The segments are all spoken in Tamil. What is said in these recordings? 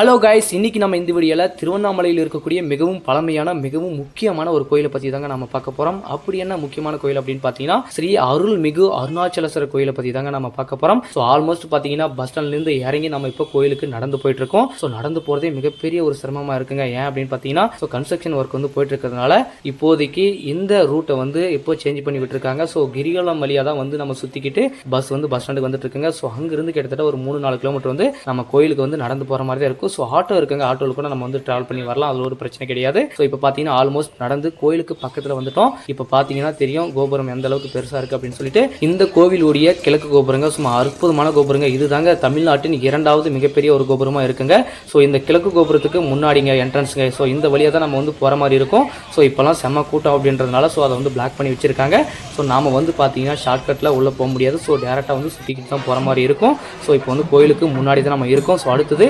ஹலோ காய்ஸ் இன்றைக்கி நம்ம இந்த வீடியோவில் திருவண்ணாமலையில் இருக்கக்கூடிய மிகவும் பழமையான மிகவும் முக்கியமான ஒரு கோயிலை பற்றி தாங்க நம்ம பார்க்க போகிறோம் அப்படி என்ன முக்கியமான கோயில் அப்படின்னு பார்த்தீங்கன்னா ஸ்ரீ அருள்மிகு அருணாச்சலேஸ்வரர் கோயிலை பற்றி தாங்க நம்ம பார்க்க போகிறோம் ஸோ ஆல்மோஸ்ட் பார்த்தீங்கன்னா பஸ் ஸ்டாண்ட்லேருந்து இறங்கி நம்ம இப்போ கோயிலுக்கு நடந்து போயிட்டு இருக்கோம். ஸோ நடந்து போகிறதே மிகப்பெரிய ஒரு சிரமமாக இருக்குங்க. ஏன் அப்படின்னு பார்த்தீங்கன்னா ஸோ கன்ஸ்ட்ரக்ஷன் ஒர்க் வந்து போயிட்டு இருக்கிறதுனால இப்போதைக்கு இந்த ரூட்டை வந்து இப்போ சேஞ்ச் பண்ணி விட்டுருக்காங்க. ஸோ கிரிவலம் வழியாக தான் வந்து நம்ம சுற்றிக்கிட்டு பஸ் வந்து பஸ் ஸ்டாண்டுக்கு வந்துட்டு இருக்குங்க. ஸோ அங்கேருந்து கிட்டத்தட்ட ஒரு மூணு நாலு கிலோமீட்டர் வந்து நம்ம கோயிலுக்கு வந்து நடந்து போகிற மாதிரி தான் இருக்கும். ஸோ ஆட்டோ இருக்குங்க. ஆட்டோவில் கூட நம்ம வந்து ட்ராவல் பண்ணி வரலாம். அது ஒரு பிரச்சனை கிடையாது. ஸோ இப்போ பார்த்தீங்கன்னா ஆல்மோஸ்ட் நடந்து கோயிலுக்கு பக்கத்தில் வந்துட்டோம். இப்போ பார்த்தீங்கன்னா தெரியும் கோபுரம் எந்த அளவுக்கு பெருசாக இருக்குது அப்படின்னு சொல்லிட்டு இந்த கோவிலுடைய கிழக்கு கோபுரங்க சும்மா அற்புதமான கோபுரங்க. இதுதாங்க தமிழ்நாட்டின் இரண்டாவது மிகப்பெரிய ஒரு கோபுரமாக இருக்குங்க. ஸோ இந்த கிழக்கு கோபுரத்துக்கு முன்னாடிங்க என்ட்ரன்ஸுங்க ஸோ இந்த வழியாக தான் நம்ம வந்து போகிற மாதிரி இருக்கும். ஸோ இப்போலாம் செம்ம கூட்டம் அப்படின்றதுனால ஸோ அதை வந்து பிளாக் பண்ணி வச்சிருக்காங்க. ஸோ நாம் வந்து பார்த்தீங்கன்னா ஷார்ட்கட்டில் உள்ளே போக முடியாது. ஸோ டேரெக்டாக வந்து சுற்றிக்கிட்டு தான் போகிற மாதிரி இருக்கும். ஸோ இப்போ வந்து கோயிலுக்கு முன்னாடி தான் நம்ம இருக்கோம். ஸோ அடுத்தது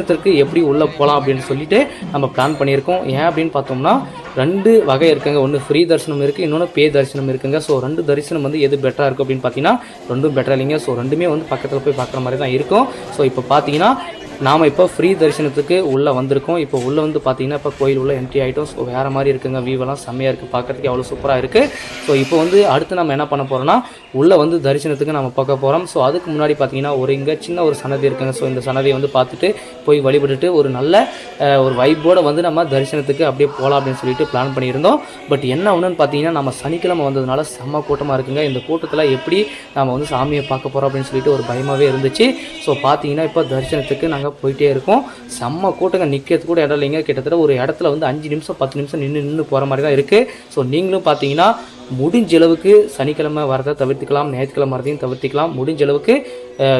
தரிசனத்திற்கு எப்படி உள்ளே போகலாம் அப்படின்னு சொல்லிட்டு நம்ம பிளான் பண்ணியிருக்கோம். ஏன் அப்படின்னு பார்த்தோம்னா ரெண்டு வகை இருக்குங்க. ஒன்று ஃப்ரீ தரிசனம் இருக்குது இன்னொன்று பே தரிசனம் இருக்குங்க. ஸோ ரெண்டு தரிசனம் வந்து எது பெட்டராக இருக்கும் அப்படின்னு பார்த்தீங்கன்னா ரெண்டும் பெட்டர் இல்லைங்க. ஸோ ரெண்டுமே வந்து பக்கத்தில் போய் பார்க்குற மாதிரி தான் இருக்கும். ஸோ இப்போ பார்த்தீங்கன்னா நாம் இப்போ ஃப்ரீ தரிசனத்துக்கு உள்ளே வந்திருக்கோம். இப்போ உள்ளே வந்து பார்த்தீங்கன்னா இப்போ கோயில் உள்ள என்ட்ரி ஆகிட்டோம் ஸோ வேறு மாதிரி இருக்குங்க. வியூவெல்லாம் செம்மையாக இருக்குது பார்க்குறதுக்கு அவ்வளோ சூப்பராக இருக்குது ஸோ இப்போ வந்து அடுத்து நம்ம என்ன பண்ண போகிறோம்னா உள்ளே வந்து தரிசனத்துக்கு நம்ம பார்க்க போகிறோம் ஸோ அதுக்கு முன்னாடி பார்த்தீங்கன்னா ஒரு இங்கே சின்ன ஒரு சன்னதி இருக்குங்க. ஸோ இந்த சன்னதியை வந்து பார்த்துட்டு போய் வழிபட்டுட்டு ஒரு நல்ல ஒரு வைப்போடு வந்து நம்ம தரிசனத்துக்கு அப்படியே போகலாம் அப்படின்னு சொல்லிட்டு பிளான் பண்ணியிருந்தோம். பட் என்ன ஒன்றுன்னு பார்த்தீங்கன்னா நம்ம சனிக்கிழமை வந்ததுனால செம்ம கூட்டமாக இருக்குங்க. இந்த கூட்டத்தில் எப்படி நம்ம வந்து சாமியை பார்க்க போகிறோம் அப்படின்னு சொல்லிட்டு ஒரு பயமாகவே இருந்துச்சு. ஸோ பார்த்தீங்கன்னா இப்போ தரிசனத்துக்கு நாங்கள் போயிட்டே இருக்கும். செம்ம கூட்டங்க நிற்கிறது கூட இடம் இல்லைங்க. கிட்டத்தட்ட ஒரு இடத்துல வந்து அஞ்சு நிமிஷம் பத்து நிமிஷம் நின்று நின்று போகிற மாதிரி தான் இருக்குது ஸோ நீங்களும் பார்த்தீங்கன்னா முடிஞ்ச அளவுக்கு சனிக்கிழமை வரதை தவிர்த்துக்கலாம் ஞாயிற்றுக்கிழமை வரதையும் தவிர்த்துக்கலாம். முடிஞ்ச அளவுக்கு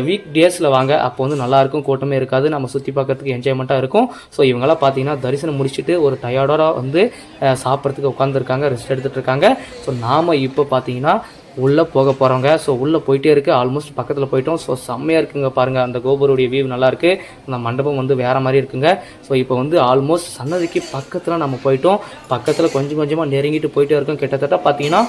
வீக் டேஸில் வாங்க. அப்போ வந்து நல்லாயிருக்கும் கூட்டமே இருக்காது. நம்ம சுற்றி பார்க்கறதுக்கு என்ஜாய்மெண்ட்டாக இருக்கும். ஸோ இவங்கெல்லாம் பார்த்தீங்கன்னா தரிசனம் முடிச்சுட்டு ஒரு டயர்டாக வந்து சாப்பிட்றதுக்கு உட்காந்துருக்காங்க ரெஸ்ட் எடுத்துகிட்டு இருக்காங்க. ஸோ நாம் இப்போ பார்த்தீங்கன்னா உள்ளே போக போகிறவங்க ஸோ உள்ளே போயிட்டே இருக்குது ஆல்மோஸ்ட் பக்கத்தில் போயிட்டோம். ஸோ செம்மையாக இருக்குங்க பாருங்கள் அந்த கோபுருடைய வியூ நல்லாயிருக்கு அந்த மண்டபம் வந்து வேறு மாதிரி இருக்குங்க. ஸோ இப்போ வந்து ஆல்மோஸ்ட் சன்னதிக்கு பக்கத்தில் நம்ம போயிட்டோம். பக்கத்தில் கொஞ்சம் கொஞ்சமாக நெருங்கிட்டு போயிட்டே இருக்கோம். கிட்டத்தட்ட பார்த்தீங்கன்னா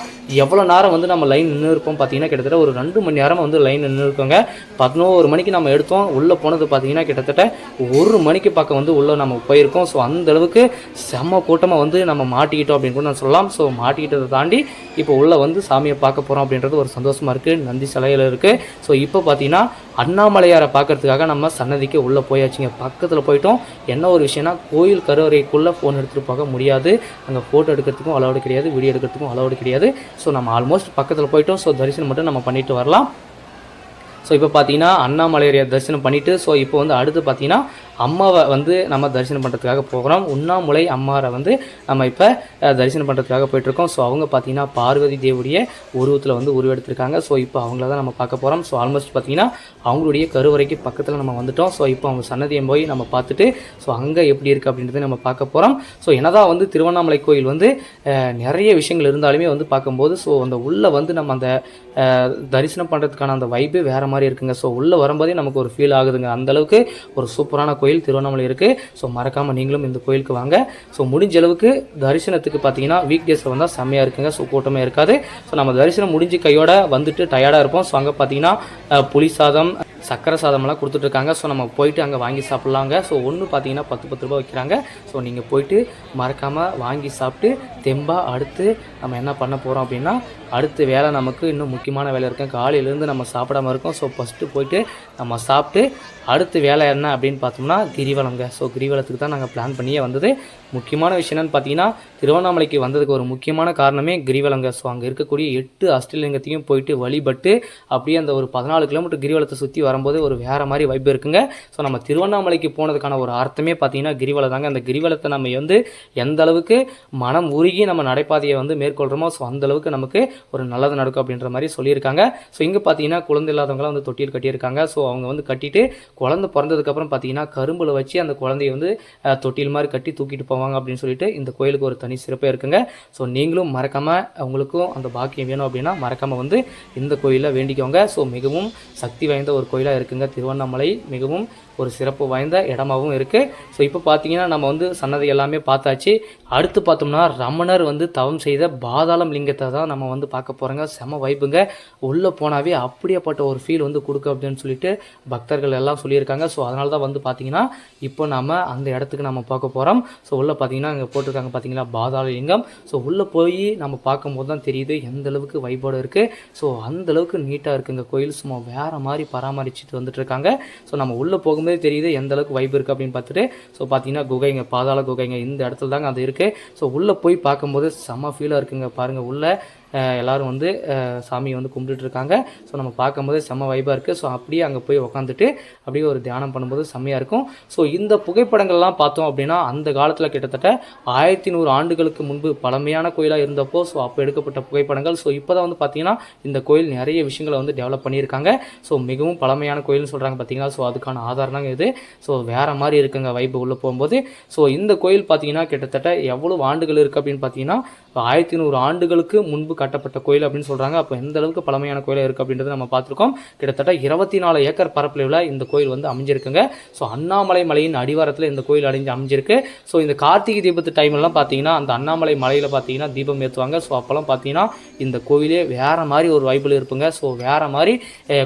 எவ்வளோ நேரம் வந்து நம்ம லைன் நின்று இருப்போம் பார்த்தீங்கன்னா கிட்டத்தட்ட ஒரு ரெண்டு மணி நேரம் வந்து லைன் நின்று இருக்கோங்க. பதினோரு மணிக்கு நம்ம எடுத்தோம். உள்ளே போனது பார்த்தீங்கன்னா கிட்டத்தட்ட ஒரு மணிக்கு பக்கம் வந்து உள்ளே நம்ம போயிருக்கோம். ஸோ அந்த அளவுக்கு செம்ம கூட்டமாக வந்து நம்ம மாட்டிக்கிட்டோம் அப்படின்னு கூட நான் சொல்லலாம். ஸோ மாட்டிக்கிட்டதை தாண்டி இப்போ உள்ளே வந்து சாமியை பார்க்க போகிறோம் அப்படின்றது ஒரு சந்தோஷமாக இருக்குது நந்தி சிலையில் இருக்குது ஸோ இப்போ பார்த்தீங்கன்னா அண்ணாமலையாரை பார்க்கறதுக்காக நம்ம சன்னதிக்கு உள்ளே போயாச்சுங்க. பக்கத்தில் போயிட்டோம். என்ன ஒரு விஷயம்னா கோயில் கருவறைக்குள்ளே ஃபோன் எடுத்துகிட்டு போக முடியாது. அங்கே ஃபோட்டோ எடுக்கிறதுக்கும் அலௌடு கிடையாது வீடியோ எடுக்கிறதுக்கும் அலௌடு கிடையாது. ஸோ நம்ம ஆல்மோஸ்ட் பக்கத்தில் போயிட்டோம். ஸோ தரிசனம் மட்டும் நம்ம பண்ணிட்டு வரலாம். ஸோ இப்போ பார்த்தீங்கன்னா அண்ணாமலையாரை தரிசனம் பண்ணிவிட்டு ஸோ இப்போ வந்து அடுத்து பார்த்தீங்கன்னா அம்மாவை வந்து நம்ம தரிசனம் பண்ணுறதுக்காக போகிறோம். உண்ணாமுலை அம்மாரை வந்து நம்ம இப்போ தரிசனம் பண்ணுறதுக்காக போயிட்டுருக்கோம். ஸோ அவங்க பார்த்திங்கன்னா பார்வதி தேவுடைய உருவத்தில் வந்து உருவெடுத்திருக்காங்க. ஸோ இப்போ அவங்கள தான் நம்ம பார்க்க போகிறோம் ஸோ ஆல்மோஸ்ட் பார்த்திங்கன்னா அவங்களுடைய கருவறைக்கு பக்கத்தில் நம்ம வந்துட்டோம். ஸோ இப்போ அவங்க சன்னதியை போய் நம்ம பார்த்துட்டு ஸோ அங்கே எப்படி இருக்குது அப்படின்றத நம்ம பார்க்க போகிறோம் ஸோ என்னதான் வந்து திருவண்ணாமலை கோயில் வந்து நிறைய விஷயங்கள் இருந்தாலுமே வந்து பார்க்கும்போது ஸோ அந்த உள்ளே வந்து நம்ம அந்த தரிசனம் பண்ணுறதுக்கான அந்த வைப்பே வேறு மாதிரி இருக்குங்க. ஸோ உள்ளே வரும்போதே நமக்கு ஒரு ஃபீல் ஆகுதுங்க. அந்த அளவுக்கு ஒரு சூப்பரான கோயில் திருவண்ணாமலை இருக்குது ஸோ மறக்காமல் நீங்களும் இந்த கோயிலுக்கு வாங்க. ஸோ முடிஞ்ச அளவுக்கு தரிசனத்துக்கு பார்த்தீங்கன்னா வீக் டேஸில் வந்தால் செம்மையாக இருக்குங்க. ஸோ கூட்டமே இருக்காது. ஸோ நம்ம தரிசனம் முடிஞ்சு கையோட வந்துட்டு டயர்டாக இருப்போம். ஸோ அங்கே பார்த்தீங்கன்னா புளி சாதம் சக்கரை சாதமெல்லாம் கொடுத்துட்ருக்காங்க ஸோ நம்ம போயிட்டு அங்கே வாங்கி சாப்பிட்லாங்க. ஸோ ஒன்று பார்த்தீங்கன்னா பத்து பத்து ரூபா வைக்கிறாங்க. ஸோ நீங்கள் போயிட்டு மறக்காமல் வாங்கி சாப்பிட்டு தெம்பாக அடுத்து நம்ம என்ன பண்ண போகிறோம் அப்படின்னா அடுத்து வேலை நமக்கு இன்னும் முக்கியமான வேலை இருக்கும் காலையிலேருந்து நம்ம சாப்பிடாம இருக்கோம். ஸோ ஃபஸ்ட்டு போயிட்டு நம்ம சாப்பிட்டு அடுத்து வேலை என்ன அப்படின்னு பார்த்தோம்னா கிரிவலங்க ஸோ கிரிவலத்துக்கு தான் நாங்கள் பிளான் பண்ணியே வந்தது. முக்கியமான விஷயம் என்னன்னு பார்த்தீங்கன்னா திருவண்ணாமலைக்கு வந்ததுக்கு ஒரு முக்கியமான காரணமே கிரிவலங்க ஸோ அங்கே இருக்கக்கூடிய எட்டு அஷ்டலிங்கத்தையும் போயிட்டு வழிபட்டு அப்படியே அந்த ஒரு பதினாலு கிலோமீட்டர் கிரிவலத்தை சுற்றி வரும்போது ஒரு வேறு மாதிரி வைப் இருக்குங்க. ஸோ நம்ம திருவண்ணாமலைக்கு போனதுக்கான ஒரு அர்த்தமே பார்த்தீங்கன்னா கிரிவலம் தாங்க. அந்த கிரிவலத்தை நம்ம வந்து எந்த அளவுக்கு மனம் உருகி நம்ம நடைபாதையை வந்து மேற்கொள்கிறோமோ ஸோ அந்தளவுக்கு நமக்கு ஒரு நல்லது நடக்கும் அப்படின்ற மாதிரி சொல்லியிருக்காங்க. ஸோ இங்கே பார்த்தீங்கன்னா குழந்தை இல்லாதவங்களாம் வந்து தொட்டியில் கட்டியிருக்காங்க. ஸோ அவங்க வந்து கட்டிட்டு குழந்தை பிறந்ததுக்கப்புறம் பார்த்தீங்கன்னா கரும்பில் வச்சு அந்த குழந்தைய வந்து தொட்டில் மாதிரி கட்டி தூக்கிட்டு போவாங்க அப்படின்னு சொல்லிட்டு இந்த கோயிலுக்கு ஒரு தனி சிறப்பே இருக்குங்க. ஸோ நீங்களும் மறக்காமல் அவங்களுக்கும் அந்த பாக்கியம் வேணும் அப்படின்னா மறக்காமல் வந்து இந்த கோயிலில் வேண்டிக்கோங்க. ஸோ மிகவும் சக்தி வாய்ந்த ஒரு கோயிலாக இருக்குங்க. திருவண்ணாமலை மிகவும் ஒரு சிறப்பு வாய்ந்த இடமாவும் இருக்குது ஸோ இப்போ பார்த்தீங்கன்னா நம்ம வந்து சன்னதி எல்லாமே பார்த்தாச்சு. அடுத்து பார்த்தோம்னா ரமணர் வந்து தவம் செய்த பாதாளம் லிங்கத்தை தான் நம்ம வந்து பார்க்க போகிறோங்க செம வைப்புங்க உள்ளே போனாவே அப்படியேப்பட்ட ஒரு ஃபீல் வந்து கொடுக்கு அப்படின்னு சொல்லிட்டு பக்தர்கள் எல்லாம் சொல்லியிருக்காங்க. ஸோ அதனால தான் வந்து பார்த்தீங்கன்னா இப்போ நம்ம அந்த இடத்துக்கு நம்ம பார்க்க போகிறோம் ஸோ உள்ளே பார்த்தீங்கன்னா இங்கே போட்டிருக்காங்க பார்த்தீங்களா பாதாள லிங்கம். ஸோ உள்ளே போய் நம்ம பார்க்கும்போது தான் தெரியுது எந்த அளவுக்கு வைப்போடு இருக்குது ஸோ அந்த அளவுக்கு நீட்டாக இருக்குங்க கோயில். சும்மா வேறு மாதிரி பராமரிச்சுட்டு வந்துட்டு இருக்காங்க ஸோ நம்ம உள்ளே போகும்போதே தெரியுது எந்த அளவுக்கு வைப் இருக்குது அப்படின்னு பார்த்துட்டு. ஸோ பார்த்தீங்கன்னா குகைங்க பாதாள குகைங்க இந்த இடத்துல தாங்க அது இருக்குது ஸோ உள்ளே போய் பார்க்கும்போது செம ஃபீலாக இருக்குங்க பாருங்கள் உள்ளே. எல்லோரும் வந்து சாமியை வந்து கும்பிட்டுட்ருக்காங்க. ஸோ நம்ம பார்க்கும்போது செம்ம வைபாக இருக்குது ஸோ அப்படியே அங்கே போய் உக்காந்துட்டு அப்படியே ஒரு தியானம் பண்ணும்போது செம்மையாக இருக்கும். ஸோ இந்த புகைப்படங்கள்லாம் பார்த்தோம் அப்படின்னா அந்த காலத்தில் கிட்டத்தட்ட ஆயிரத்தி நூறு ஆண்டுகளுக்கு முன்பு பழமையான கோயிலாக இருந்தப்போ ஸோ அப்போ எடுக்கப்பட்ட புகைப்படங்கள். ஸோ இப்போ தான் வந்து பார்த்தீங்கன்னா இந்த கோயில் நிறைய விஷயங்களை வந்து டெவலப் பண்ணியிருக்காங்க. ஸோ மிகவும் பழமையான கோயில்னு சொல்கிறாங்க பார்த்தீங்களா ஸோ அதுக்கான ஆதாரம்னாங்க இது. ஸோ வேறு மாதிரி இருக்குங்க வைப்பு உள்ளே போகும்போது. ஸோ இந்த கோயில் பார்த்தீங்கன்னா கிட்டத்தட்ட எவ்வளோ ஆண்டுகள் இருக்குது அப்படின்னு பார்த்தீங்கன்னா ஆயிரத்தி நூறு ஆண்டுகளுக்கு முன்பு கட்டப்பட்ட கோயில் அப்படின்னு சொல்கிறாங்க அப்போ எந்த அளவுக்கு பழமையான கோயிலாக இருக்குது அப்படின்றத நம்ம பார்த்துருக்கோம். கிட்டத்தட்ட இருபத்தி நாலு ஏக்கர் பரப்பளவில் இந்த கோயில் வந்து அமைஞ்சிருக்குங்க. ஸோ அண்ணாமலை மலையின் அடிவாரத்தில் இந்த கோயில் அடைஞ்சு அமைஞ்சிருக்கு. ஸோ இந்த கார்த்திகை தீபத்து டைம்லலாம் பார்த்தீங்கன்னா அந்த அண்ணாமலை மலையில் பார்த்தீங்கன்னா தீபம் ஏற்றுவாங்க ஸோ அப்போல்லாம் பார்த்தீங்கன்னா இந்த கோயிலே வேறு மாதிரி ஒரு வைபிள் இருப்புங்க ஸோ வேறு மாதிரி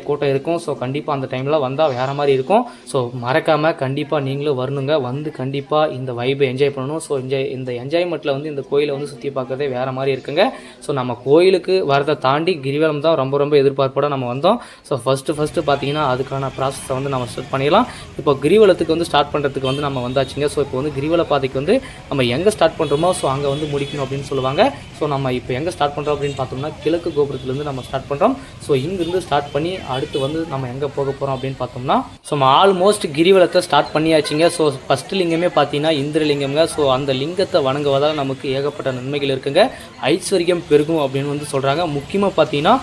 கூட்டம் இருக்கும். ஸோ கண்டிப்பாக அந்த டைமில் வந்தால் வேறு மாதிரி இருக்கும். ஸோ மறக்காமல் கண்டிப்பாக நீங்களும் வரணுங்க. வந்து கண்டிப்பாக இந்த வைபை என்ஜாய் பண்ணணும். ஸோ என்ஜாய் இந்த என்ஜாய்மெண்ட்டில் வந்து இந்த கோயிலை வந்து சுற்றி பார்க்கறதே வேறு மாதிரி இருக்குங்க. ஸோ நம்ம கோயிலுக்கு வரதை தாண்டி கிரிவலம் தான் ரொம்ப ரொம்ப எதிர்பார்ப்போட நம்ம வந்தோம். ஸோ ஃபஸ்ட்டு ஃபஸ்ட்டு பார்த்தீங்கன்னா அதுக்கான ப்ராசஸை வந்து நம்ம ஸ்டார்ட் பண்ணிடலாம். இப்போ கிரிவலத்துக்கு வந்து ஸ்டார்ட் பண்ணுறதுக்கு வந்து நம்ம வந்தாச்சுங்க. ஸோ இப்போ வந்து கிரிவல பாதைக்கு வந்து நம்ம எங்கே ஸ்டார்ட் பண்ணுறோமோ ஸோ அங்கே வந்து முடிக்கணும் அப்படின்னு சொல்லுவாங்க. ஸோ நம்ம இப்போ எங்கே ஸ்டார்ட் பண்ணுறோம் அப்படின்னு பார்த்தோம்னா கிழக்கு கோபுரத்துலேருந்து நம்ம ஸ்டார்ட் பண்ணுறோம் ஸோ இங்கிருந்து ஸ்டார்ட் பண்ணி அடுத்து வந்து நம்ம எங்கே போக போகிறோம் அப்படின்னு பார்த்தோம்னா ஸோ நம்ம ஆல்மோஸ்ட் கிரிவலத்தை ஸ்டார்ட் பண்ணியாச்சுங்க. ஸோ ஃபஸ்ட்டு லிங்கமே பார்த்தீங்கன்னா இந்திரலிங்கம்ங்க. ஸோ அந்த லிங்கத்தை வணங்குவதால் நமக்கு ஏகப்பட்ட நன்மைகள் இருக்குங்க. ஐஸ்வர்யம் பெருகும் அப்படின்னு வந்து சொல்கிறாங்க முக்கியமாக பார்த்தீங்கன்னா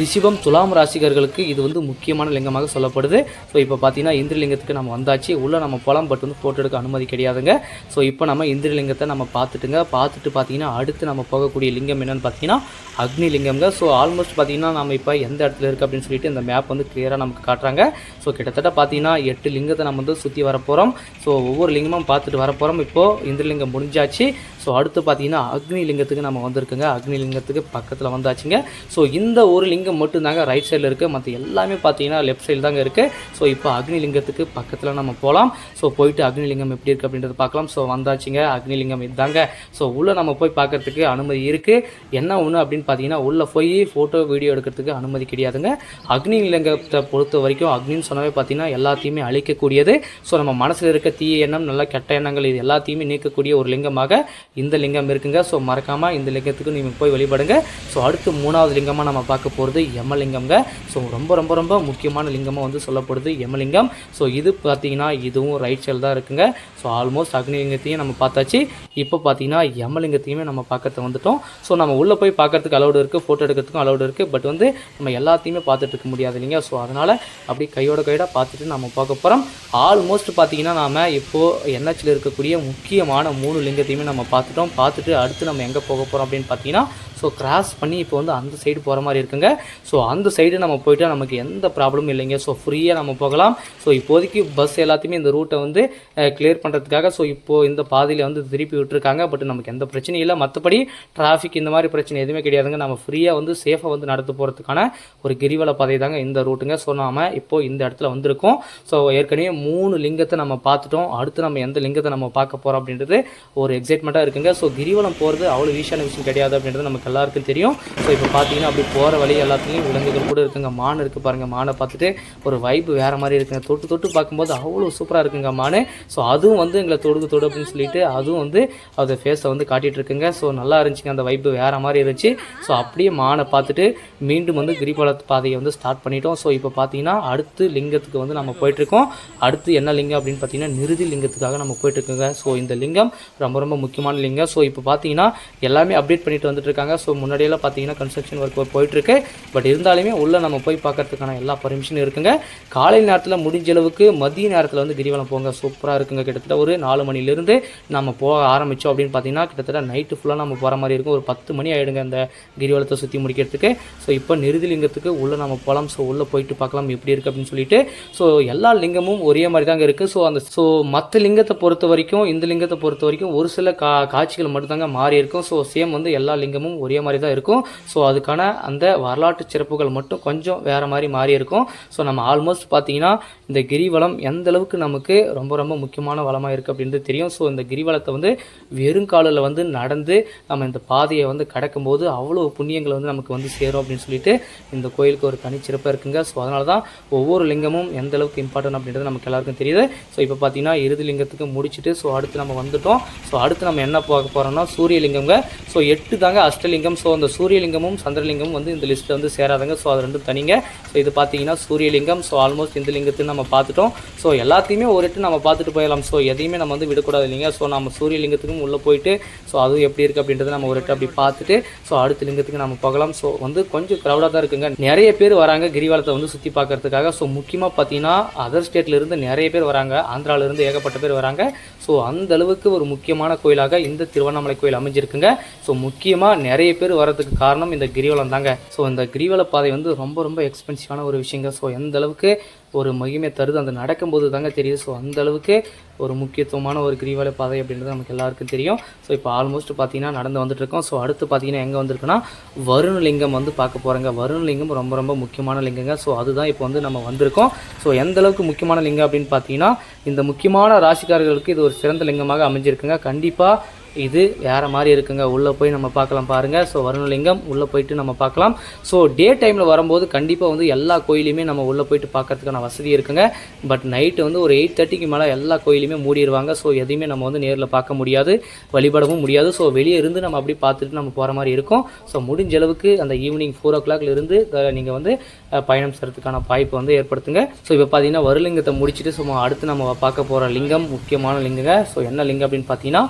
ரிஷிபம் துலாம் ராசிகர்களுக்கு இது வந்து முக்கியமான லிங்கமாக சொல்லப்படுது. ஸோ இப்போ பார்த்தீங்கன்னா இந்திரலிங்கத்துக்கு நம்ம வந்தாச்சு. உள்ளே நம்ம போகலாம் பட் வந்து ஃபோட்டோ எடுக்க அனுமதி கிடையாதுங்க. ஸோ இப்போ நம்ம இந்திரலிங்கத்தை நம்ம பார்த்துட்டுங்க. பார்த்துட்டு பார்த்தீங்கன்னா அடுத்து நம்ம போகக்கூடிய லிங்கம் என்னென்னு பார்த்தீங்கன்னா அக்னி லிங்கம்ங்க ஸோ ஆல்மோஸ்ட் பார்த்தீங்கன்னா நம்ம இப்போ எந்த இடத்துல இருக்குது அப்படின்னு சொல்லிட்டு இந்த மேப் வந்து கிளியராக நமக்கு காட்டுறாங்க. ஸோ கிட்டத்தட்ட பார்த்தீங்கன்னா எட்டு லிங்கத்தை நம்ம வந்து சுற்றி வரப்போகிறோம் ஸோ ஒவ்வொரு லிங்கமும் பார்த்துட்டு வரப்போகிறோம் இப்போது இந்திரலிங்கம் முடிஞ்சாச்சு. ஸோ அடுத்து பார்த்தீங்கன்னா அக்னி லிங்கத்துக்கு நம்ம வந்திருக்குங்க. அக்னி லிங்கத்துக்கு பக்கத்தில் வந்தாச்சுங்க. ஸோ இந்த ஒரு லிங்கம் மட்டும்தாங்க ரைட் சைடில் இருக்குது மற்ற எல்லாமே பார்த்தீங்கன்னா லெஃப்ட் சைடு தாங்க இருக்குது ஸோ இப்போ அக்னி லிங்கத்துக்கு பக்கத்தில் நம்ம போகலாம் ஸோ போயிட்டு அக்னி லிங்கம் எப்படி இருக்குது அப்படின்றத பார்க்கலாம். ஸோ வந்தாச்சுங்க. அக்னி லிங்கம் இதுதாங்க ஸோ உள்ளே நம்ம போய் பார்க்கறதுக்கு அனுமதி இருக்குது என்ன ஒன்று அப்படின்னு பார்த்தீங்கன்னா உள்ளே போய் ஃபோட்டோ வீடியோ எடுக்கிறதுக்கு அனுமதி கிடையாதுங்க. அக்னி லிங்கத்தை பொறுத்த வரைக்கும் அக்னின்னு சொன்னாவே பார்த்தீங்கன்னா எல்லாத்தையுமே அழிக்கக்கூடியது. ஸோ நம்ம மனசில் இருக்க தீய எண்ணம் நல்ல கெட்ட எண்ணங்கள் இது எல்லாத்தையுமே நீக்கக்கூடிய ஒரு லிங்கமாக இந்த லிங்கம் இருக்குங்க. ஸோ மறக்காமல் இந்த லிங்கத்துக்கு நீங்கள் போய் வழிபடுங்க. ஸோ அடுத்து மூணாவது லிங்கமாக நம்ம பார்க்க போகிறது யமலிங்கம்ங்க. ஸோ ரொம்ப ரொம்ப ரொம்ப முக்கியமான லிங்கமாக வந்து சொல்லப்படுது யமலிங்கம். ஸோ இது பார்த்தீங்கன்னா இதுவும் ரைட் சைடு தான் இருக்குங்க. ஸோ ஆல்மோஸ்ட் அக்னிலிங்கத்தையும் நம்ம பார்த்தாச்சு. இப்போ பார்த்தீங்கன்னா யமலிங்கத்தையுமே நம்ம பார்க்கறது வந்துட்டோம். ஸோ நம்ம உள்ளே போய் பார்க்கறதுக்கு அலௌடு இருக்குது ஃபோட்டோ எடுக்கிறதுக்கும் அலௌடு இருக்குது பட் வந்து நம்ம எல்லாத்தையுமே பார்த்துட்டு இருக்க முடியாது இல்லைங்க. ஸோ அதனால் அப்படி கையோட கையோட பார்த்துட்டு நம்ம பார்க்க போகிறோம் ஆல்மோஸ்ட் பார்த்தீங்கன்னா நாம் இப்போது என்ஹெச்சில் இருக்கக்கூடிய முக்கியமான மூணு லிங்கத்தையுமே நம்ம பார்த்துட்டோம். பார்த்துட்டு அடுத்து நம்ம எங்கே போக போகிறோம் அப்படின்னு பார்த்தீங்கன்னா ஸோ கிராஸ் பண்ணி இப்போ வந்து அந்த சைடு போகிற மாதிரி இருக்குங்க. ஸோ அந்த சைடு நம்ம போயிட்டால் நமக்கு எந்த ப்ராப்ளமும் இல்லைங்க. ஸோ ஃப்ரீயாக நம்ம போகலாம். ஸோ இப்போதைக்கு பஸ் எல்லாத்தையுமே இந்த ரூட்டை வந்து கிளியர் பண்ணுறதுக்காக ஸோ இப்போது இந்த பாதையில் வந்து திருப்பி விட்டுருக்காங்க. பட் நமக்கு எந்த பிரச்சனையும் இல்லை. மற்றபடி டிராஃபிக் இந்த மாதிரி பிரச்சனை எதுவுமே கிடையாதுங்க. நம்ம ஃப்ரீயாக வந்து சேஃபாக வந்து நடந்து போகிறதுக்கான ஒரு கிரிவல பாதை தாங்க இந்த ரூட்டுங்க ஸோ நாம் இப்போது இந்த இடத்துல வந்திருக்கோம். ஸோ ஏற்கனவே மூணு லிங்கத்தை நம்ம பார்த்துட்டோம். அடுத்து நம்ம எந்த லிங்கத்தை நம்ம பார்க்க போகிறோம் அப்படின்றது ஒரு எக்ஸைட்மெண்ட்டாக இருக்குங்க. ஸோ கிரிவலம் போகிறது அவ்வளோ ஈஸியான விஷயம் கிடையாது அப்படின்றது நமக்கு எல்லாருக்கும் தெரியும். ஸோ இப்போ பார்த்தீங்கன்னா அப்படி போகிற வழி எல்லாத்துலேயும் விலங்குகள் கூட இருக்குங்க. மான் இருக்குது பாருங்கள் மானை பார்த்துட்டு ஒரு வைப்பு வேறு மாதிரி இருக்குங்க. தொட்டு தொட்டு பார்க்கும்போது அவ்வளோ சூப்பராக இருக்குங்க மான். ஸோ அதுவும் வந்து எங்களை தொடுக்கு தொடு அப்படின்னு சொல்லிட்டு அதுவும் வந்து அதை ஃபேஸை வந்து காட்டிகிட்டு இருக்குங்க. ஸோ நல்லா இருந்துச்சுங்க. அந்த வைப்பு வேறு மாதிரி இருந்துச்சு. ஸோ அப்படியே மானை பார்த்துட்டு மீண்டும் வந்து கிரிவல பாதையை வந்து ஸ்டார்ட் பண்ணிட்டோம். ஸோ இப்போ பார்த்தீங்கன்னா அடுத்து லிங்கத்துக்கு வந்து நம்ம போயிட்டுருக்கோம். அடுத்து என்ன லிங்கம் அப்படின்னு பார்த்தீங்கன்னா நிறுதி லிங்கத்துக்காக நம்ம போயிட்டுருக்கோங்க. ஸோ இந்த லிங்கம் ரொம்ப ரொம்ப முக்கியமான லிங்கம். ஸோ இப்போ பார்த்தீங்கன்னா எல்லாமே அப்டேட் பண்ணிட்டு வந்துட்டு இருக்காங்க ஸோ முன்னாடியெல்லாம் பார்த்தீங்கன்னா கன்ஸ்ட்ரக்ஷன் ஒர்க் போயிட்டுருக்கு. பட் இருந்தாலுமே உள்ளே நம்ம போய் பார்க்கறதுக்கான எல்லா பர்மிஷனும் இருக்குங்க. காலை நேரத்தில் முடிஞ்ச அளவுக்கு மதிய நேரத்தில் வந்து கிரிவலம் போங்க. சூப்பராக இருக்குங்க கிட்டத்தட்ட. ஒரு நாலு மணிலேருந்து நம்ம போக ஆரம்பித்தோம் அப்படின்னு பார்த்தீங்கன்னா கிட்டத்தட்ட நைட்டு ஃபுல்லாக நம்ம போகிற மாதிரி இருக்கும். ஒரு பத்து மணி ஆகிடுங்க அந்த கிரிவலத்தை சுற்றி முடிக்கிறதுக்கு. ஸோ இப்போ நிறுதிலிங்கத்துக்கு உள்ளே நம்ம போகலாம் ஸோ உள்ளே போயிட்டு பார்க்கலாம் எப்படி இருக்குது அப்படின்னு சொல்லிட்டு. ஸோ எல்லா லிங்கமும் ஒரே மாதிரி தாங்க இருக்குது ஸோ அந்த ஸோ மற்ற லிங்கத்தை பொறுத்த வரைக்கும் இந்த லிங்கத்தை பொறுத்த வரைக்கும் ஒரு சில கா காட்சிகள் மட்டும்தாங்க மாறி இருக்கும். ஸோ சேம் வந்து எல்லா லிங்கமும் ஒரே மாதிரி தான் இருக்கும். ஸோ அதுக்கான அந்த வரலாற்று சிறப்புகள் மட்டும் கொஞ்சம் வேறு மாதிரி மாறி இருக்கும். ஸோ நம்ம ஆல்மோஸ்ட் பார்த்தீங்கன்னா இந்த கிரிவலம் எந்த அளவுக்கு நமக்கு ரொம்ப ரொம்ப முக்கியமான வளமாக இருக்குது அப்படின்றது தெரியும். ஸோ இந்த கிரிவலத்தை வந்து வெறுங்காலில் வந்து நடந்து நம்ம இந்த பாதையை வந்து கடக்கும்போது அவ்வளோ புண்ணியங்கள் வந்து நமக்கு வந்து சேரும் அப்படின்னு சொல்லிட்டு இந்த கோயிலுக்கு ஒரு தனிச்சிறப்பாக இருக்குங்க. ஸோ அதனால தான் ஒவ்வொரு லிங்கமும் எந்த அளவுக்கு இம்பார்ட்டன்ட் அப்படின்றது நமக்கு எல்லாருக்கும் தெரியுது. ஸோ இப்போ பார்த்தீங்கன்னா இறுதி லிங்கத்துக்கு முடிச்சுட்டு ஸோ அடுத்து நம்ம வந்துட்டோம். ஸோ அடுத்து நம்ம என்ன பார்க்க போகிறோம்னா சூரியலிங்கம்ங்க. ஸோ எட்டு தாங்க அஷ்டலிங்கம். ஸோ அந்த சூரியலிங்கமும் சந்திரலிங்கமும் வந்து இந்த லிஸ்ட்டில் வந்து சேராதுங்க. ஸோ அது ரெண்டும் தனிங்க. ஸோ இது பார்த்தீங்கன்னா சூரியலிங்கம். ஸோ ஆல்மோஸ்ட் இந்த லிங்கத்தை நம்ம பார்த்துட்டோம். ஸோ எல்லாத்தையுமே ஒரு எட்டு நம்ம பார்த்துட்டு போயிடலாம். ஸோ எதையுமே நம்ம வந்து விடக்கூடாது இல்லைங்க. ஸோ நம்ம சூரியலிங்கத்துக்கும் உள்ளே போயிட்டு ஸோ அதுவும் எப்படி இருக்குது அப்படின்றத நம்ம ஒரு அப்படி பார்த்துட்டு ஸோ அடுத்த லிங்கத்துக்கு நம்ம போகலாம். ஸோ வந்து கொஞ்சம் க்ரௌடாக தான் இருக்குங்க. நிறைய பேர் வராங்க கிரிவலத்தை வந்து சுற்றி பார்க்கறதுக்காக. ஸோ முக்கியமாக பார்த்தீங்கன்னா அதர் ஸ்டேட்லேருந்து நிறைய பேர் வராங்க. ஆந்திராவிலேருந்து ஏகப்பட்ட பேர் வராங்க. ஸோ அந்த அளவுக்கு ஒரு முக்கியமான கோயிலாக இந்த திருவண்ணாமலை கோயில் அமைஞ்சிருக்குங்க. ஸோ முக்கியமாக நிறைய பேர் வரதுக்கு காரணம் இந்த கிரிவலம் தாங்க. ஸோ இந்த கிரிவல பாதை வந்து ரொம்ப ரொம்ப எக்ஸ்பென்சிவான ஒரு விஷயங்க. ஸோ எந்த அளவுக்கு ஒரு மகிமை தருது. அந்த நடக்கும்போது தாங்க தெரியுது. ஸோ அந்த அளவுக்கு ஒரு முக்கியத்துவமான ஒரு கிரிவலை பாதை அப்படின்றது நமக்கு எல்லாருக்கும் தெரியும். ஸோ இப்போ ஆல்மோஸ்ட் பார்த்தீங்கன்னா நடந்து வந்துட்டுருக்கோம். ஸோ அடுத்து பார்த்தீங்கன்னா எங்கே வந்திருக்குன்னா வருண லிங்கம் வந்து பார்க்க போகிறோங்க வருண லிங்கம் ரொம்ப ரொம்ப முக்கியமான லிங்கங்க. ஸோ அதுதான் இப்போ வந்து நம்ம வந்திருக்கோம். ஸோ எந்த அளவுக்கு முக்கியமான லிங்கம் அப்படின்னு பார்த்தீங்கன்னா இந்த முக்கியமான ராசிக்காரர்களுக்கு இது ஒரு சிறந்த லிங்கமாக அமைஞ்சிருக்குங்க. கண்டிப்பாக இது வேறு மாதிரி இருக்குங்க. உள்ளே போய் நம்ம பார்க்கலாம் பாருங்கள் ஸோ வருணலிங்கம் உள்ளே போயிட்டு நம்ம பார்க்கலாம். ஸோ டே டைமில் வரும்போது கண்டிப்பாக வந்து எல்லா கோயிலையுமே நம்ம உள்ளே போயிட்டு பார்க்கறதுக்கான வசதி இருக்குங்க. பட் நைட்டு வந்து ஒரு எயிட் தேர்ட்டிக்கு மேலே எல்லா கோயிலையுமே மூடிடுவாங்க ஸோ எதையுமே நம்ம வந்து நேரில் பார்க்க முடியாது. வழிபடவும் முடியாது. ஸோ வெளியே இருந்து நம்ம அப்படி பார்த்துட்டு நம்ம போகிற மாதிரி இருக்கும். ஸோ முடிஞ்ச அளவுக்கு அந்த ஈவினிங் ஃபோர் ஓ கிளாக்லேருந்து நீங்கள் வந்து பயணம் செய்கிறதுக்கான வாய்ப்பு வந்து ஏற்படுத்துங்க. ஸோ இப்போ பார்த்தீங்கன்னா வருலிங்கத்தை முடிச்சுட்டு சும்மா அடுத்து நம்ம பார்க்க போகிற லிங்கம் முக்கியமான லிங்கங்க. ஸோ என்ன லிங்கம் அப்படின்னு பார்த்தீங்கன்னா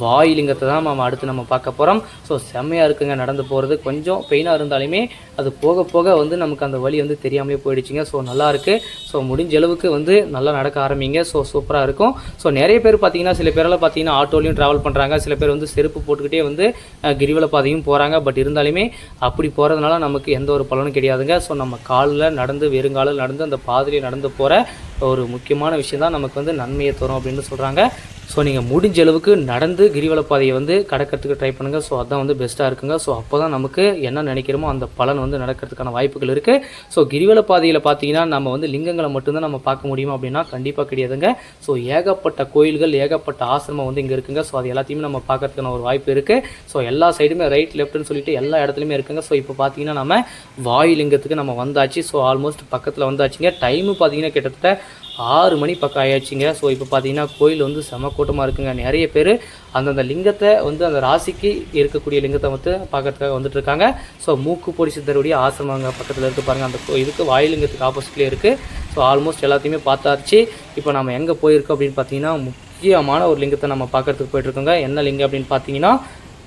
வாயிலிங்கத்தை தான் நம்ம அடுத்து நம்ம பார்க்க போகிறோம் ஸோ செம்மையாக இருக்குங்க நடந்து போகிறது கொஞ்சம் பெயினாக இருந்தாலுமே அது போக போக வந்து நமக்கு அந்த வழி வந்து தெரியாமலே போயிடுச்சுங்க. ஸோ நல்லாயிருக்கு ஸோ முடிஞ்ச அளவுக்கு வந்து நல்லா நடக்க ஆரம்பிங்க. ஸோ சூப்பராக இருக்கும். ஸோ நிறைய பேர் பார்த்தீங்கன்னா சில பேரெல்லாம் பார்த்தீங்கன்னா ஆட்டோலையும் ட்ராவல் பண்ணுறாங்க சில பேர் வந்து செருப்பு போட்டுக்கிட்டே வந்து கிரிவல பாதையும் போகிறாங்க பட் இருந்தாலுமே அப்படி போகிறதுனால நமக்கு எந்த ஒரு பலனும் கிடையாதுங்க. ஸோ நம்ம காலில் நடந்து வெறுங்காலில் நடந்து அந்த பாதையிலே நடந்து போகிற ஒரு முக்கியமான விஷயம் தான் நமக்கு வந்து நன்மையை தரும் அப்படின்னு சொல்கிறாங்க ஸோ நீங்கள் முடிஞ்ச அளவுக்கு நடந்து கிரிவலப்பாதையை வந்து கடக்கிறதுக்கு ட்ரை பண்ணுங்கள் ஸோ அதான் வந்து பெஸ்ட்டாக இருக்குங்க. ஸோ அப்போ தான் நமக்கு என்ன நினைக்கிறோமோ அந்த பலன் வந்து நடக்கிறதுக்கான வாய்ப்புகள் இருக்குது ஸோ கிரிவலப்பாதையில் பார்த்தீங்கன்னா நம்ம வந்து லிங்கங்களை மட்டும்தான் நம்ம பார்க்க முடியுமா அப்படின்னா கண்டிப்பாக கிடையாதுங்க. ஸோ ஏகப்பட்ட கோயில்கள் ஏகப்பட்ட ஆசிரமம் வந்து இங்கே இருக்குங்க. ஸோ அது எல்லாத்தையுமே நம்ம பார்க்கறதுக்கான ஒரு வாய்ப்பு இருக்குது ஸோ எல்லா சைடுமே ரைட் லெஃப்ட்னு சொல்லிட்டு எல்லா இடத்துலையுமே இருக்குங்க. ஸோ இப்போ பார்த்தீங்கன்னா நம்ம வாயு லிங்கத்துக்கு நம்ம வந்தாச்சு. ஸோ ஆல்மோஸ்ட் பக்கத்தில் வந்தாச்சுங்க. டைமு பார்த்தீங்கன்னா கிட்டத்தட்ட ஆறு மணி பக்கம் ஆயாச்சுங்க. ஸோ இப்போ பார்த்தீங்கன்னா கோயில் வந்து செம கூட்டமாக இருக்குங்க. நிறைய பேர் அந்தந்த லிங்கத்தை வந்து அந்த ராசிக்கு இருக்கக்கூடிய லிங்கத்தை வந்து பார்க்கறதுக்காக வந்துட்டு இருக்காங்க. ஸோ மூக்கு பொடி சித்தருடைய ஆசிரமங்க பக்கத்தில் இருக்கு பாருங்கள் அந்த இதுக்கு வாயிலிங்கத்துக்கு ஆப்போசிட்லேயே இருக்குது ஸோ ஆல்மோஸ்ட் எல்லாத்தையுமே பார்த்தாச்சு. இப்போ நம்ம எங்கே போயிருக்கோம் அப்படின்னு பார்த்தீங்கன்னா முக்கியமான ஒரு லிங்கத்தை நம்ம பார்க்கறதுக்கு போயிட்டுருக்கோங்க என்ன லிங்கம் அப்படின்னு பார்த்தீங்கன்னா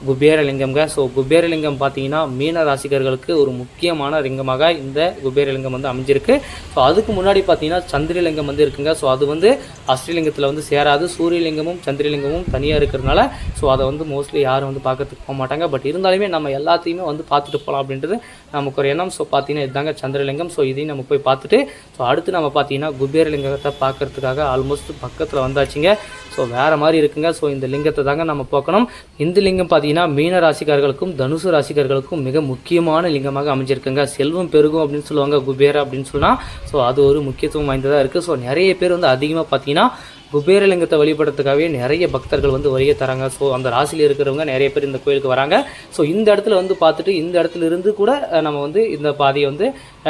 குபேரலிங்கம்ங்க ஸோ குபேரலிங்கம் பார்த்தீங்கன்னா மீன ராசிகர்களுக்கு ஒரு முக்கியமான லிங்கமாக இந்த குபேரலிங்கம் வந்து அமைஞ்சிருக்கு. ஸோ அதுக்கு முன்னாடி பார்த்தீங்கன்னா சந்திரலிங்கம் வந்து இருக்குங்க. ஸோ அது வந்து அஸ்ரீலிங்கத்தில் வந்து சேராது. சூரியலிங்கமும் சந்திரலிங்கமும் தனியாக இருக்கிறதுனால ஸோ அதை வந்து மோஸ்ட்லி யாரும் வந்து பார்க்கறதுக்கு போக மாட்டாங்க. பட் இருந்தாலுமே நம்ம எல்லாத்தையுமே வந்து பார்த்துட்டு போகலாம் அப்படின்றது நமக்கு ஒரு எண்ணம். ஸோ பார்த்தீங்கன்னா இதுதாங்க சந்திரலிங்கம். ஸோ இதையும் நம்ம போய் பார்த்துட்டு ஸோ அடுத்து நம்ம பார்த்தீங்கன்னா குபேரலிங்கத்தை பார்க்கறதுக்காக ஆல்மோஸ்ட் பக்கத்தில் வந்தாச்சுங்க. ஸோ வேறு மாதிரி இருக்குங்க. ஸோ இந்த லிங்கத்தை தாங்க நம்ம பார்க்கணும் இந்த லிங்கம் பார்த்தீங்கன்னா மீன ராசிக்காரர்களுக்கும் தனுசு ராசிக்காரர்களுக்கும் மிக முக்கியமான லிங்கமாக அமைஞ்சிருக்குங்க. செல்வம் பெருகும் அப்படின்னு சொல்லுவாங்க குபேரா அப்படின்னு சொன்னால் ஸோ அது ஒரு முக்கியத்துவம் வாய்ந்ததாக இருக்குது ஸோ நிறைய பேர் வந்து அதிகமாக பார்த்தீங்கன்னா குபேரலிங்கத்தை வழிபடுறதுக்காகவே நிறைய பக்தர்கள் வந்து வருகை தராங்க. ஸோ அந்த ராசியில் இருக்கிறவங்க நிறைய பேர் இந்த கோயிலுக்கு வராங்க. ஸோ இந்த இடத்துல வந்து பார்த்துட்டு இந்த இடத்துல இருந்து கூட நம்ம வந்து இந்த பாதையை வந்து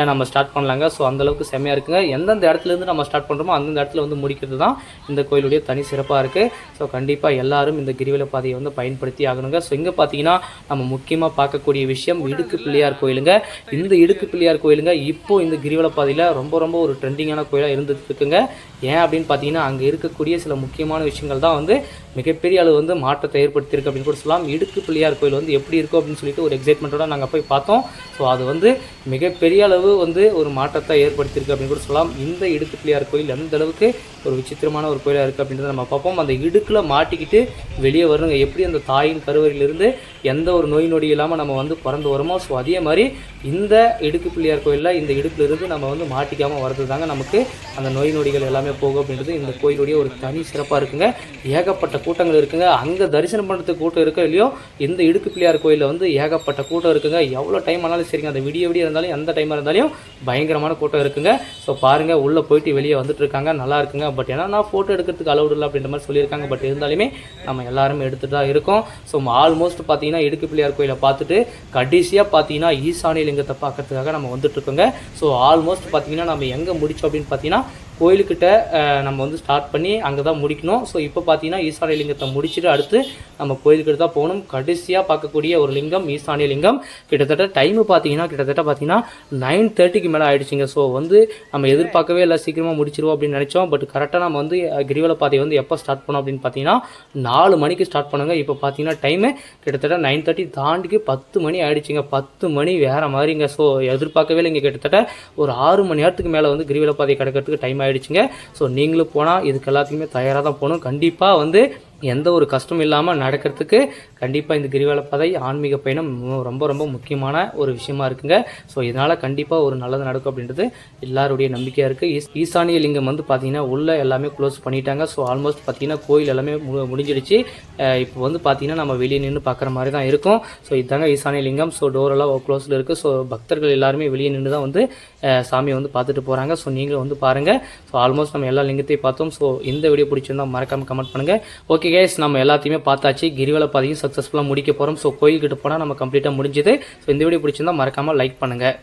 நம்ம ஸ்டார்ட் பண்ணலாங்க. ஸோ அந்த அளவுக்கு செம்மையாக இருக்குங்க. எந்தெந்த இடத்துல இருந்து நம்ம ஸ்டார்ட் பண்ணுறோமோ அந்தந்த இடத்துல வந்து முடிக்கிறது தான் இந்த கோயிலுடைய தனி சிறப்பாக இருக்குது ஸோ கண்டிப்பாக எல்லாரும் இந்த கிரிவல பாதையை வந்து பயன்படுத்தி ஆகணுங்க. ஸோ இங்கே பார்த்தீங்கன்னா நம்ம முக்கியமாக பார்க்கக்கூடிய விஷயம் இடுக்கு பிள்ளையார் கோயிலுங்க. இந்த இடுக்கு பிள்ளையார் கோயிலுங்க இப்போ இந்த கிரிவல பாதையில் ரொம்ப ரொம்ப ஒரு ட்ரெண்டிங்கான கோயிலாக இருந்துட்டு இருக்குங்க. ஏன் அப்படின்னு பார்த்தீங்கன்னா அங்கே இருக்கக்கூடிய சில முக்கியமான விஷயங்கள் தான் வந்து மிகப்பெரிய அளவு வந்து மாற்றத்தை ஏற்படுத்தியிருக்கு அப்படின்னு கூட சொல்லலாம். இடுக்கு பிள்ளையார் கோயில் வந்து எப்படி இருக்கும் அப்படின்னு சொல்லிட்டு ஒரு எக்ஸைட்மெண்ட்டோட நாங்கள் போய் பார்த்தோம். ஸோ அது வந்து மிகப்பெரிய அளவு வந்து ஒரு மாற்றத்தை ஏற்படுத்தியிருக்கு அப்படின்னு கூட சொல்லலாம். இந்த இடுக்கு பிள்ளையார் கோயில் எந்த அளவுக்கு ஒரு விசித்திரமான ஒரு கோயிலாக இருக்குது அப்படின்றத நம்ம பார்ப்போம். அந்த இடுக்கில் மாட்டிக்கிட்டு வெளியே வரணுங்க எப்படி அந்த தாயின் கருவறையிலிருந்து எந்த ஒரு நோய் நொடி இல்லாமல் நம்ம வந்து பிறந்து வரோமோ? ஸோ அதே மாதிரி இந்த இடுக்கு பிள்ளையார் கோயிலில் இந்த இடுப்புலேருந்து நம்ம வந்து மாட்டிக்காமல் வரது தாங்க நமக்கு அந்த நோய் நொடிகள் எல்லாமே போகும் அப்படின்றது இந்த கோயிலுடைய ஒரு தனி சிறப்பாக இருக்குங்க. ஏகப்பட்ட கூட்டங்கள் இருக்குங்க. அங்கே தரிசனம் பண்ணுறதுக்கு கூட்டம் இருக்கோ இல்லையோ இந்த இடுக்கு பிள்ளையார் கோயிலில் வந்து ஏகப்பட்ட கூட்டம் இருக்குங்க. எவ்வளோ டைம் ஆனாலும் சரிங்க. அந்த விடிய விடிய இருந்தாலும் எந்த டைமாக இருந்தாலும் பயங்கரமான கூட்டம் இருக்குங்க. ஸோ பாருங்கள் உள்ளே போயிட்டு வெளியே வந்துட்டு இருக்காங்க. நல்லா இருக்குங்க. பட் ஏன்னா நான் ஃபோட்டோ எடுக்கிறதுக்கு அலௌட் இல்லை அப்படின்ற மாதிரி சொல்லியிருக்காங்க. பட் இருந்தாலுமே நம்ம எல்லாருமே எடுத்துகிட்டு தான் இருக்கோம். ஸோ ஆல்மோஸ்ட் பார்த்தீங்கன்னா இடுக்கு பிள்ளையார் கோயிலை பார்த்துட்டு கடைசியாக பார்த்தீங்கன்னா ஈசானி லிங்கத்தை பார்க்கறதுக்காக நம்ம வந்துட்டு இருக்கோங்க. ஸோ ஆல்மோஸ்ட் பார்த்தீங்கன்னா நம்ம எங்கே முடிச்சோம் அப்படின்னு பார்த்தீங்கன்னா கோயிலுக்கிட்ட நம்ம வந்து ஸ்டார்ட் பண்ணி அங்கே தான் முடிக்கணும். ஸோ இப்போ பார்த்தீங்கன்னா ஈசானிய லிங்கத்தை முடிச்சுட்டு அடுத்து நம்ம கோயிலுக்கிட்ட தான் போகணும். கடைசியாக பார்க்கக்கூடிய ஒரு லிங்கம் ஈசானிய லிங்கம் கிட்டத்தட்ட டைமு பார்த்தீங்கன்னா கிட்டத்தட்ட பார்த்தீங்கன்னா நைன் தேர்ட்டிக்கு மேலே ஆயிடுச்சுங்க. ஸோ வந்து நம்ம எதிர்பார்க்கவே இல்லை. சீக்கிரமாக முடிச்சிருவோம் அப்படின்னு நினச்சோம். பட் கரெக்டாக நம்ம வந்து கிரிவல பாதை வந்து எப்போ ஸ்டார்ட் பண்ணோம் அப்படின்னு பார்த்தீங்கன்னா நாலு மணிக்கு ஸ்டார்ட் பண்ணுங்க. இப்போ பார்த்தீங்கன்னா டைமு கிட்டத்தட்ட நைன் தேர்ட்டி தாண்டிக்கு பத்து மணி ஆயிடுச்சுங்க. பத்து மணி வேறு மாதிரிங்க. ஸோ எதிர்பார்க்கவே இல்லைங்க. கிட்டத்தட்ட ஒரு ஆறு மணி நேரத்துக்கு மேலே வந்து கிரிவல பாதை கிடக்கிறதுக்கு டைம் ஆயிடுச்சுங்க. ஸோ நீங்களும் போனால் இதுக்கு எல்லாத்துக்குமே தயாராக தான் போகணும். கண்டிப்பாக வந்து எந்த ஒரு கஷ்டமும் இல்லாமல் நடக்கிறதுக்கு கண்டிப்பாக இந்த கிரிவல பாதை ஆன்மீக பயணம் ரொம்ப ரொம்ப முக்கியமான ஒரு விஷயமா இருக்குங்க. ஸோ இதனால் கண்டிப்பாக ஒரு நல்லது நடக்கும் அப்படின்றது எல்லாருடைய நம்பிக்கையாக இருக்குது ஈசானிய லிங்கம் வந்து பார்த்தீங்கன்னா உள்ளே எல்லாமே க்ளோஸ் பண்ணிட்டாங்க. ஸோ ஆல்மோஸ்ட் பார்த்தீங்கன்னா கோயில் எல்லாமே மு- முடிஞ்சிடுச்சு இப்போ வந்து பார்த்தீங்கன்னா நம்ம வெளியே நின்று பார்க்குற மாதிரி தான் இருக்கும். ஸோ இதுதாங்க ஈசானிய லிங்கம். ஸோ டோரெல்லாம் க்ளோஸில் இருக்குது ஸோ பக்தர்கள் எல்லாருமே வெளியே நின்று தான் வந்து சாமியை வந்து பார்த்துட்டு போகிறாங்க ஸோ நீங்களும் வந்து பாருங்கள் ஸோ ஆல்மோஸ்ட் நம்ம எல்லா லிங்கத்தையும் பார்த்தோம். ஸோ இந்த வீடியோ பிடிச்சிருந்தால் மறக்காமல் கமெண்ட் பண்ணுங்கள் ஓகே ஓகே கேஸ் நம்ம எல்லாத்தையுமே பார்த்தாச்சு. கிரிவல பாதையும் சக்ஸஸ்ஃபுல்லாக முடிக்க போகிறோம் ஸோ கோயில்கிட்ட போனால் நம்ம கம்ப்ளீட்டாக முடிஞ்சுது. ஸோ இந்த வீடியோ பிடிச்சிருந்தா மறக்காமல் லைக் பண்ணுங்கள்